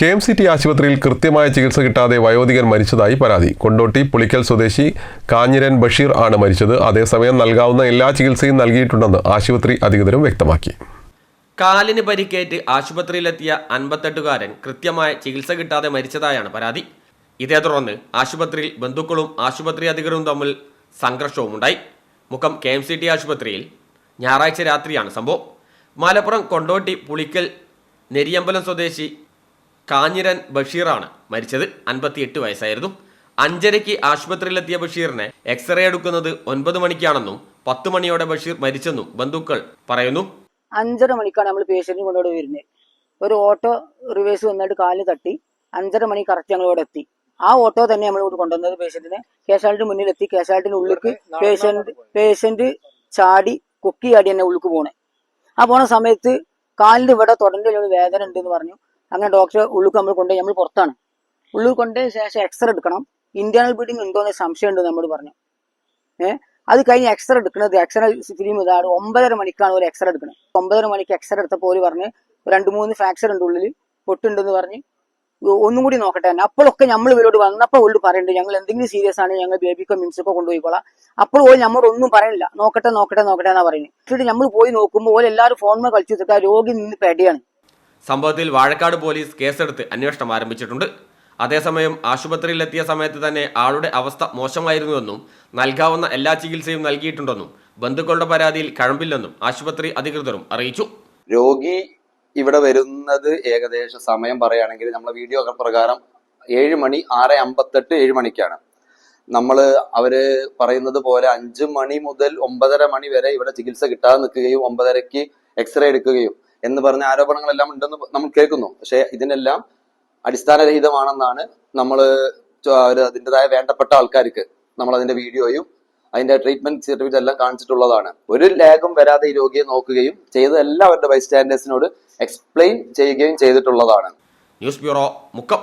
K M C T ആശുപത്രിയിൽ കൃത്യമായ ചികിത്സ കിട്ടാതെ വയോധികൻ മരിച്ചതായി പരാതി. കൊണ്ടോട്ടി പുളിക്കൽ സ്വദേശി കാഞ്ഞിരൻ ബഷീർ ആണ് മരിച്ചത്. അതേസമയം നൽകാവുന്ന എല്ലാ ചികിത്സയും നൽകിയിട്ടുണ്ടെന്ന് ആശുപത്രി അധികൃതരും വ്യക്തമാക്കി. കാലിന് പരിക്കേറ്റ് ആശുപത്രിയിലെത്തിയ അൻപത്തെട്ടുകാരൻ കൃത്യമായ ചികിത്സ കിട്ടാതെ മരിച്ചതായാണ് പരാതി. ഇതേ തുടർന്ന് ആശുപത്രിയിൽ ബന്ധുക്കളും ആശുപത്രി അധികൃതരും തമ്മിൽ സംഘർഷവുമുണ്ടായി. മുഖം കെ എം സി ടി ആശുപത്രിയിൽ ഞായറാഴ്ച രാത്രിയാണ് സംഭവം. മലപ്പുറം കൊണ്ടോട്ടി പുളിക്കൽ നെരിയമ്പലം സ്വദേശി കാഞ്ഞിരൻ ബഷീറാണ് മരിച്ചത്. അൻപത്തിയെട്ട് വയസ്സായിരുന്നു. അഞ്ചരയ്ക്ക് ആശുപത്രിയിലെത്തിയ ബഷീറിനെ എക്സ്റേ എടുക്കുന്നത് ഒൻപത് മണിക്കാണെന്നും പത്ത് മണിയോടെ ബഷീർ മരിച്ചെന്നും ബന്ധുക്കൾ പറയുന്നു. അഞ്ചര മണിക്കാണ് നമ്മൾ പേഷ്യന്റിന് കൊണ്ടുവിടെ വരുന്നത്. ഒരു ഓട്ടോ റിവേഴ്സ് വന്നിട്ട് കാലിന് തട്ടി. അഞ്ചര മണി കറക്റ്റ് ഞങ്ങൾ ഇവിടെ എത്തി. ആ ഓട്ടോ തന്നെ നമ്മൾ ഇവിടെ കൊണ്ടുവന്നത് പേഷ്യന്റിനെ മുന്നിൽ എത്തി കാഷ്വാലിറ്റിന്റെ ഉള്ളിലേക്ക് പേഷ്യന്റ് പേഷ്യന്റ് ചാടി കുക്കി ചാടി തന്നെ ഉള്ളിക്ക് പോണേ. ആ പോണ സമയത്ത് കാലിന്റെ ഇവിടെ തുടന്റെ വേദന ഉണ്ട് എന്ന് പറഞ്ഞു. അങ്ങനെ ഡോക്ടറെ ഉള്ളിൽ നമ്മൾ കൊണ്ടുപോയി നമ്മൾ പുറത്താണ്. ഉള്ളിൽ കൊണ്ട് ശേഷം എക്സ്റേ എടുക്കണം. ഇന്റേണൽ ബ്ലീഡിംഗ് ഉണ്ടോ എന്ന് സംശയം ഉണ്ട് നമ്മൾ പറഞ്ഞു. ഏഹ് അത് കഴിഞ്ഞ് എക്സ്റേ എടുക്കുന്നത് എക്സ്റേ ഫിലിം ഇതാണ് ഒമ്പതര മണിക്കാണ് ഒരു എക്സ്റേ എടുക്കുന്നത് ഒമ്പതര മണിക്ക് എക്സ്റേ എടുത്തപ്പോൾ ഒരു പറഞ്ഞ് രണ്ട് മൂന്ന് ഫ്രാക്ചർ ഉണ്ട് ഉള്ളിൽ പൊട്ടുണ്ടെന്ന് പറഞ്ഞ് ഒന്നും കൂടി നോക്കട്ടെ തന്നെ അപ്പോഴൊക്കെ നമ്മൾ ഇവരോട് വന്നപ്പോൾ ഉള്ളു പറയുന്നുണ്ട് ഞങ്ങൾ എന്തെങ്കിലും സീരിയസ് ആണ് ഞങ്ങൾ ബേബിക്കോ മിംസിക്കോ കൊണ്ടുപോയിക്കോളാം അപ്പോൾ ഓൾ നമ്മൾ ഒന്നും പറയുന്നില്ല നോക്കട്ടെ നോക്കട്ടെ നോക്കട്ടെ എന്നാ പറയുന്നത്. എന്നിട്ട് നമ്മൾ പോയി നോക്കുമ്പോൾ ഓൾ എല്ലാവരും ഫോണിൽ കളിച്ചു വെച്ചിട്ട് ആ രോഗി നിന്ന് പേടിയാണ്. സംഭവത്തിൽ വാഴക്കാട് പോലീസ് കേസെടുത്ത് അന്വേഷണം ആരംഭിച്ചിട്ടുണ്ട്. അതേസമയം ആശുപത്രിയിലെത്തിയ സമയത്ത് തന്നെ ആളുടെ അവസ്ഥ മോശമായിരുന്നുവെന്നും നൽകാവുന്ന എല്ലാ ചികിത്സയും നൽകിയിട്ടുണ്ടെന്നും ബന്ധുക്കളുടെ പരാതിയിൽ കഴമ്പില്ലെന്നും ആശുപത്രി അധികൃതരും അറിയിച്ചു. രോഗി ഇവിടെ വരുന്നത് ഏകദേശ സമയം പറയുകയാണെങ്കിൽ നമ്മളെ വീഡിയോ പ്രകാരം ഏഴ് മണി ആറ് അമ്പത്തെട്ട് ഏഴ് മണിക്കാണ്. നമ്മൾ അവർ പറയുന്നത് പോലെ അഞ്ച് മണി മുതൽ ഒമ്പതര മണി വരെ ഇവിടെ ചികിത്സ കിട്ടാതെ നിൽക്കുകയും ഒമ്പതരയ്ക്ക് എക്സ്റേ എടുക്കുകയും എന്ന് പറഞ്ഞ ആരോപണങ്ങളെല്ലാം ഉണ്ടെന്ന് നമ്മൾ കേൾക്കുന്നു. പക്ഷേ ഇതിനെല്ലാം അടിസ്ഥാനരഹിതമാണെന്നാണ് നമ്മൾ അതിന്റെതായ വേണ്ടപ്പെട്ട ആൾക്കാർക്ക് നമ്മൾ അതിന്റെ വീഡിയോയും അതിന്റെ ട്രീറ്റ്മെന്റ് സർട്ടിഫിക്കറ്റ് എല്ലാം കാണിച്ചിട്ടുള്ളതാണ്. ഒരു ലാഗും വരാതെ ഈ രോഗിയെ നോക്കുകയും ചെയ്ത എല്ലാവരുടെ ബൈസ്റ്റാൻഡേഴ്സിനോട് എക്സ്പ്ലെയിൻ ചെയ്യുകയും ചെയ്തിട്ടുള്ളതാണ്. News bureau Mukkam.